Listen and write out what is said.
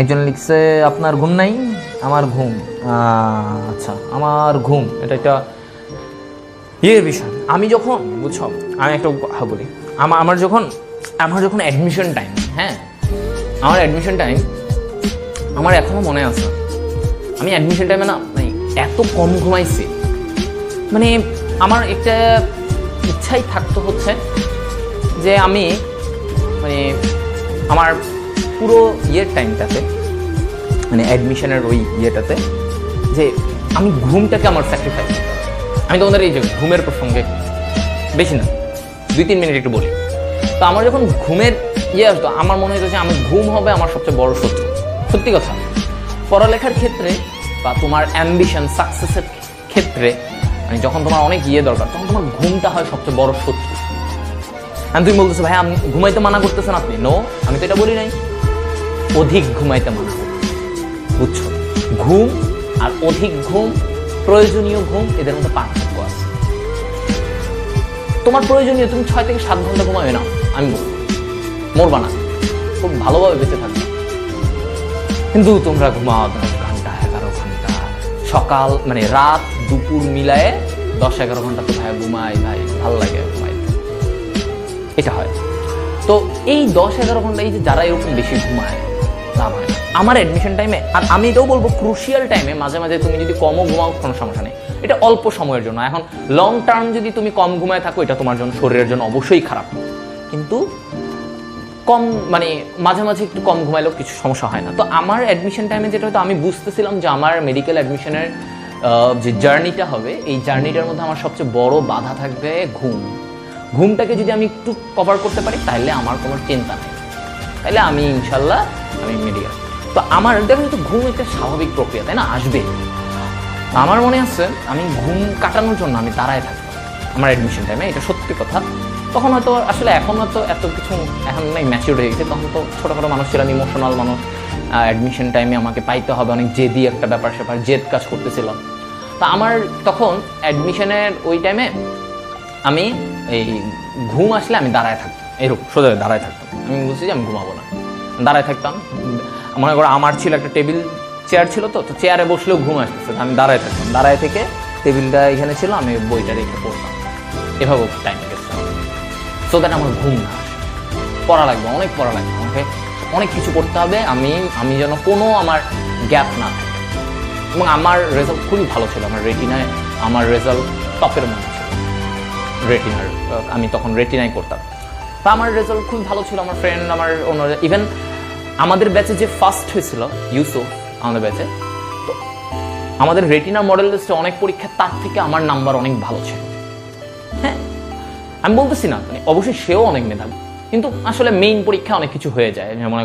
একজন লিখছে, আপনার ঘুম নাই? আমার ঘুম। আচ্ছা আমার ঘুম। এটা একটা ইয়ের বিষয়। আমি যখন, বুঝছ, আমি একটা কথা বলি। আমার আমার যখন আমার যখন অ্যাডমিশন টাইম হ্যাঁ আমার অ্যাডমিশন টাইম আমার এখনও মনে আছে, আমি অ্যাডমিশন টাইমে না মানে এত কম ঘুমাইছি। মানে আমার একটা ইচ্ছাই থাকতো হচ্ছে যে আমি মানে আমার পুরো ইয়ের টাইমটাতে মানে অ্যাডমিশনের ওই ইয়েটাতে যে আমি ঘুমটাকে আমার স্যাক্রিফাইস আমি তোমাদের এই যে ঘুমের প্রসঙ্গে বেশি না, দুই তিন মিনিট একটু বলি। তো আমার যখন ঘুমের ইয়ে আসতো, আমার মনে হতো যে আমি ঘুম হবে আমার সবচেয়ে বড় শত্রু। সত্যি কথা। পড়ালেখার ক্ষেত্রে বা তোমার অ্যাম্বিশন সাকসেসের ক্ষেত্রে মানে যখন তোমার অনেক ইয়ে দরকার, তখন তোমার ঘুমটা হয় সবচেয়ে বড় শত্রু। আমি তুমি বলতেছো, ভাই, আমি ঘুমাইতে মানা করতেছেন আপনি? নো আমি তো এটা বলি নাই। অধিক ঘুমাইতে মানা করতেছি বুঝছ? ঘুম আর অধিক ঘুম, প্রয়োজনীয় ঘুম, এদের মধ্যে পার্থক্য আছে। তোমার প্রয়োজনীয়, তুমি ছয় থেকে সাত ঘণ্টা ঘুমাবে না, আমি বলব। মরবা না। খুব ভালোভাবে বেঁচে থাকবে কিন্তু তোমরা ঘুমাও দশ ঘণ্টা, এগারো ঘণ্টা। সকাল মানে রাত, দুপুর মিলায়ে দশ, এগারো ঘণ্টা তো ভাই ঘুমাই, ভাই, ভালো লাগে ঘুমাইতে। এটা হয়। তো এই দশ, এগারো ঘণ্টা, এই যে যারা এরকম বেশি ঘুমায় লাভ হয় আমার অ্যাডমিশন টাইমে আর আমি এটাও বলব ক্রুশিয়াল টাইমে মাঝে মাঝে তুমি যদি কমও ঘুমাও, কোনো সমস্যা নেই। এটা অল্প সময়ের জন্য। এখন লং টার্ম যদি তুমি কম ঘুমায় থাকো, এটা তোমার জন্য শরীরের জন্য অবশ্যই খারাপ। কিন্তু কম মানে মাঝে মাঝে একটু কম ঘুমাইলেও কিছু সমস্যা হয় না। তো আমার অ্যাডমিশন টাইমে যেটা হয়তো আমি বুঝতেছিলাম যে আমার মেডিকেল অ্যাডমিশনের যে জার্নিটা হবে, এই জার্নিটার মধ্যে আমার সবচেয়ে বড় বাধা থাকবে ঘুম। ঘুমটাকে যদি আমি একটু কভার করতে পারি, তাহলে আমার কোনো চিন্তা নেই। তাহলে আমি ইনশাল্লাহ আমি মেডিকেল তো আমার দেখো তো ঘুম একটা স্বাভাবিক প্রক্রিয়া, তাই না? আসবে। আমার মনে আছে, আমি ঘুম কাটানোর জন্য আমি দাঁড়ায় থাকতাম আমার অ্যাডমিশন টাইমে এটা সত্যি কথা। তখন হয়তো আসলে এখন হয়তো এত কিছু এখন নাই ম্যাচিউর হয়ে গেছে। তখন তো ছোটোখাটো মানুষ ছিলাম ইমোশনাল মানুষ অ্যাডমিশন টাইমে আমাকে পাইতে হবে। অনেক জেদি একটা ব্যাপার স্যাপার জেদ কাজ করতেছিলাম তা আমার তখন অ্যাডমিশনের ওই টাইমে আমি এই ঘুম আসলে আমি দাঁড়ায় থাকতাম এরকম, সোজা দাঁড়ায় থাকতাম আমি বলছি যে আমি ঘুমাবো না। দাঁড়ায় থাকতাম। মনে করো আমার ছিল একটা টেবিল চেয়ার ছিল তো তো চেয়ারে বসলেও ঘুম আসতেছে, আমি দাঁড়ায় থাকতাম। দাঁড়ায় থেকে টেবিলটা এখানে ছিল, আমি বইটা রেখে পড়তাম। এভাবে টাইম গেছে সো দ্যাট আমার ঘুম না পড়া লাগবে, অনেক পড়া লাগবে আমাকে অনেক কিছু করতে হবে, আমি আমি যেন কোনো আমার গ্যাপ না এবং আমার রেজাল্ট খুবই ভালো ছিল, আমার রেটিনায় আমার রেজাল্ট টপের মধ্যে ছিল। রেটিনার আমি তখন রেটিনাই করতাম। তা আমার রেজাল্ট খুব ভালো ছিল, আমার ফ্রেন্ড আমার অন্য ইভেন আমাদের ব্যাচে যে ফার্স্ট হয়েছিল ইউসুফ আমাদের ব্যাচে তো আমাদের রেটিনা মডেল লিস্টে অনেক পরীক্ষা, তার থেকে আমার নাম্বার অনেক ভালো ছিল। হ্যাঁ আমি বলতেছি না মানে অবশ্যই সেও অনেক মেধাবী, কিন্তু আসলে মেইন পরীক্ষা অনেক কিছু হয়ে যায় মনে